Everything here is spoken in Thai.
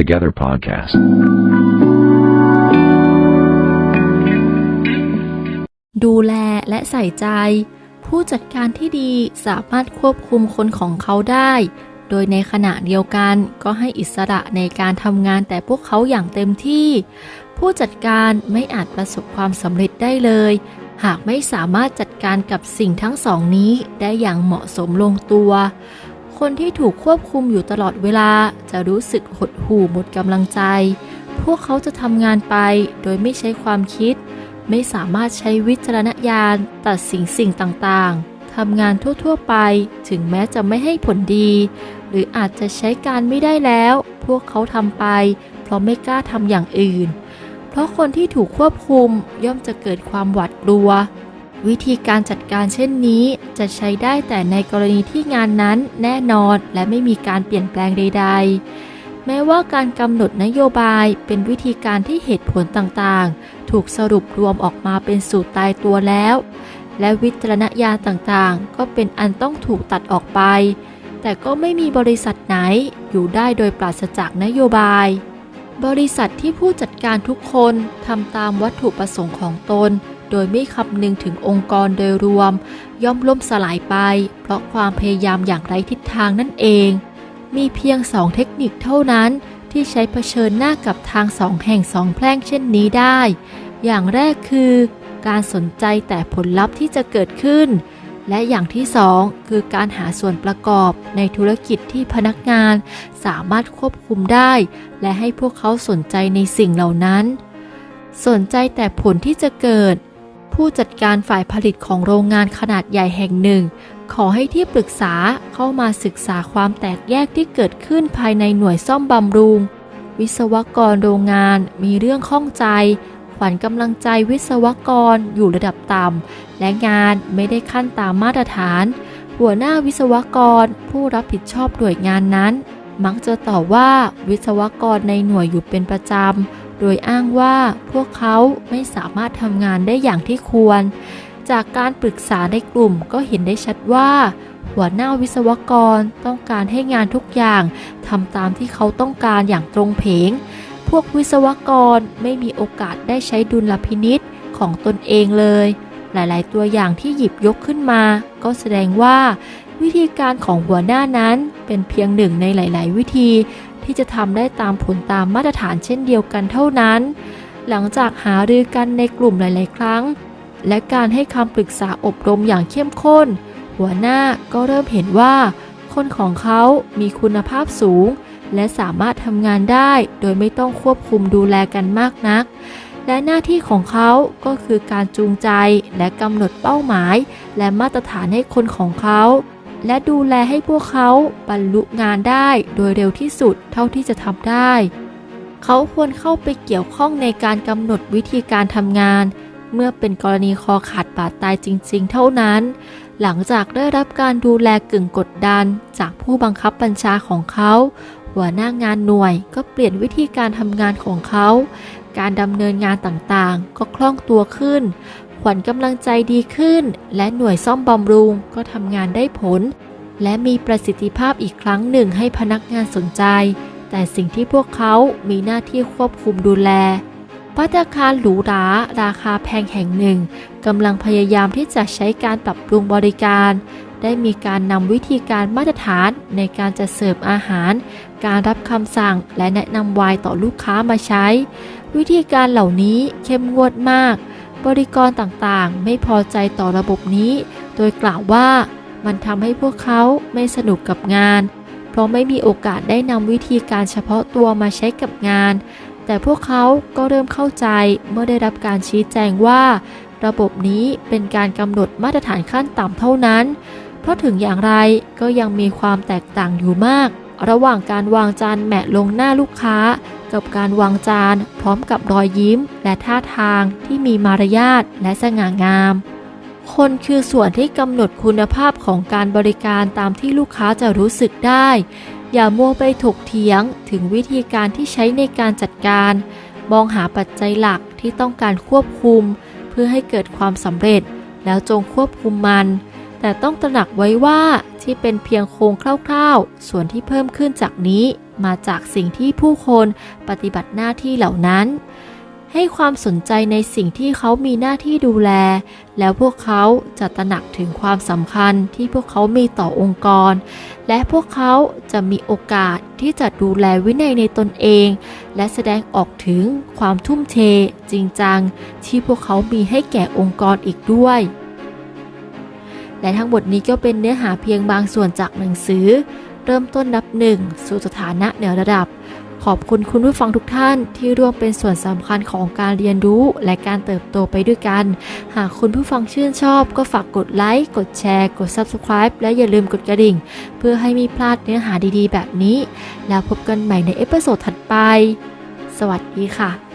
Together Podcast. ดูแลและใส่ใจ ผู้จัดการที่ดีสามารถควบคุมคนของเขาได้ โดยในขณะเดียวกันก็ให้อิสระในการทำงานแต่พวกเขาอย่างเต็มที่ ผู้จัดการไม่อาจประสบความสำเร็จได้เลย หากไม่สามารถจัดการกับสิ่งทั้งสองนี้ได้อย่างเหมาะสมลงตัว คนที่ถูกควบคุมอยู่ตลอดเวลาจะรู้สึกหดหู่หมดกำลังใจ พวกเขาจะทำงานไปโดยไม่ใช้ความคิด ไม่สามารถใช้วิจารณญาณตัดสินสิ่งต่างๆทำงานทั่วๆไป ถึงแม้จะไม่ให้ผลดี หรืออาจจะใช้การไม่ได้แล้ว พวกเขาทำไป เพราะไม่กล้าทำอย่างอื่น เพราะคนที่ถูกควบคุมย่อมจะเกิดความหวาดกลัว วิธีการจัดการเช่นนี้จะใช้ได้แต่ในกรณีที่งานนั้นแน่นอนและไม่มีการเปลี่ยนแปลงใด ๆ แม้ว่าการกำหนดนโยบายเป็นวิธีการที่เหตุผลต่างๆ ถูกสรุปรวมออกมาเป็นสูตรตายตัวแล้ว และวิจารณญาณต่างๆ ก็เป็นอันต้องถูกตัดออกไป แต่ก็ไม่มีบริษัทไหนอยู่ได้โดยปราศจากนโยบาย บริษัทที่ผู้จัดการทุกคนทำตามวัตถุประสงค์ของตน โดยไม่คำนึงถึงองค์กรโดยรวม ย่อมล่มสลายไป เพราะความพยายามอย่างไร้ทิศทางนั่นเอง มีเพียงสองเทคนิคเท่านั้นที่ใช้เผชิญหน้ากับทางสองแห่งสองแพร่งเช่นนี้ได้ อย่างแรกคือ การสนใจแต่ผลลัพธ์ที่จะเกิดขึ้น และอย่างที่สองคือการหาส่วนประกอบในธุรกิจที่พนักงานสามารถควบคุมได้ และให้พวกเขาสนใจในสิ่งเหล่านั้น สนใจแต่ผลที่จะเกิด ผู้จัดการฝ่ายผลิตของโรงงานขนาดใหญ่แห่งหนึ่ง ขอให้ที่ปรึกษาเข้ามาศึกษาความแตกแยกที่เกิดขึ้นภายในหน่วยซ่อมบำรุง วิศวกรโรงงานมีเรื่องข้องใจขวัญกำลังใจวิศวกรอยู่ระดับต่ำและงานไม่ได้ขั้นตามมาตรฐาน หัวหน้าวิศวกรผู้รับผิดชอบหน่วยงานนั้น มักจะตอบว่าวิศวกรในหน่วยอยู่เป็นประจำ โดยอ้างว่าพวกเขาไม่สามารถทำงานได้อย่างที่ควร จากการปรึกษาในกลุ่มก็เห็นได้ชัดว่า หัวหน้าวิศวกรต้องการให้งานทุกอย่างทำตามที่เขาต้องการอย่างตรงเพง พวกวิศวกรไม่มีโอกาสได้ใช้ดุลพินิษของตนเองเลย หลายๆ ตัวอย่างที่หยิบยกขึ้นมา ก็แสดงว่าวิธีการของหัวหน้านั้นเป็นเพียงหนึ่งในหลาย ๆ วิธี ที่จะทำได้ตามผลตามมาตรฐานเช่นเดียวกันเท่านั้น หลังจากหารือกันในกลุ่มหลาย ๆ ครั้ง และการให้คำปรึกษาอบรมอย่างเข้มข้น หัวหน้าก็เริ่มเห็นว่า คนของเขามีคุณภาพสูง และสามารถทำงานได้โดยไม่ต้องควบคุมดูแลกันมากนัก และหน้าที่ของเขาก็คือการจูงใจและกำหนดเป้าหมาย และมาตรฐานให้คนของเขา และดูแลให้พวกเขาบรรลุงานได้โดยเร็วที่สุดเท่าที่จะทำได้ เขาควรเข้าไปเกี่ยวข้องในการกำหนดวิธีการทำงาน เมื่อเป็นกรณีคอขาดบาดตายจริง ๆ เท่านั้น หลังจากได้รับการดูแลกึ่งกดดัน จากผู้บังคับบัญชาของเขา หัวหน้างานหน่วยก็เปลี่ยนวิธีการทำงานของเขา การดำเนินงานต่างๆ ก็คล่องตัวขึ้น ขวัญกำลังใจดีขึ้น และหน่วยซ่อมบำรุงก็ทำงานได้ผล และมีประสิทธิภาพอีกครั้งหนึ่งให้พนักงานสนใจ แต่สิ่งที่พวกเขามีหน้าที่ควบคุมดูแลพัตตาคารหรูหราราคาแพงแห่งหนึ่งกำลังพยายามที่จะใช้การปรับปรุงบริการ ได้มีการนำวิธีการมาตรฐานในการจัดเสิร์ฟอาหาร การรับคำสั่งและแนะนำวน์ต่อลูกค้ามาใช้ วิธีการเหล่านี้เข้มงวดมาก บริกรต่างๆ ไม่พอใจต่อระบบนี้ โดยกล่าวว่ามันทำให้พวกเขาไม่สนุกกับงาน เพราะไม่มีโอกาสได้นำวิธีการเฉพาะตัวมาใช้กับงาน แต่พวกเขาก็เริ่มเข้าใจเมื่อได้รับการชี้แจงว่า ระบบนี้เป็นการกำหนดมาตรฐานขั้นต่ำเท่านั้น เพราะถึงอย่างไรก็ยังมีความแตกต่างอยู่มาก ระหว่างการวางจานแมะลงหน้าลูกค้า กับการวางจานพร้อมกับรอยยิ้ม และท่าทางที่มีมารยาทและสง่างาม คนคือส่วนที่กำหนดคุณภาพของการบริการตามที่ลูกค้าจะรู้สึกได้ อย่ามัวไปถกเถียงถึงวิธีการที่ใช้ในการจัดการ มองหาปัจจัยหลักที่ต้องการควบคุม เพื่อให้เกิดความสำเร็จ แล้วจงควบคุมมัน แต่ต้องตระหนักไว้ว่า ที่เป็นเพียงโครงคร่าวๆ ส่วนที่เพิ่มขึ้นจากนี้มาจากสิ่งที่ผู้คนปฏิบัติหน้าที่เหล่านั้น ให้ความสนใจในสิ่งที่เขามีหน้าที่ดูแล แล้วพวกเขาจะตระหนักถึงความสำคัญที่พวกเขามีต่อองค์กร และพวกเขาจะมีโอกาสที่จะดูแลวินัยในตนเอง และแสดงออกถึงความทุ่มเทจริงจัง ที่พวกเขามีให้แก่องค์กรอีกด้วย และทั้งหมดนี้ก็เป็นเนื้อหาเพียงบางส่วนจากหนังสือ เริ่มต้นนับหนึ่งสู่สถานะเหนือระดับ ขอบคุณคุณผู้ฟังทุกท่านที่ร่วมเป็นส่วนสำคัญของการเรียนรู้และการเติบโตไปด้วยกัน หากคุณผู้ฟังชื่นชอบก็ฝากกดไลค์กดแชร์ กด Subscribe และอย่าลืมกดกระดิ่ง เพื่อให้ไมีพลาดเนื้อหาดีๆ แบบนี้ แล้วพบกันใหม่ในเอพิโซดถัดไป สวัสดีค่ะ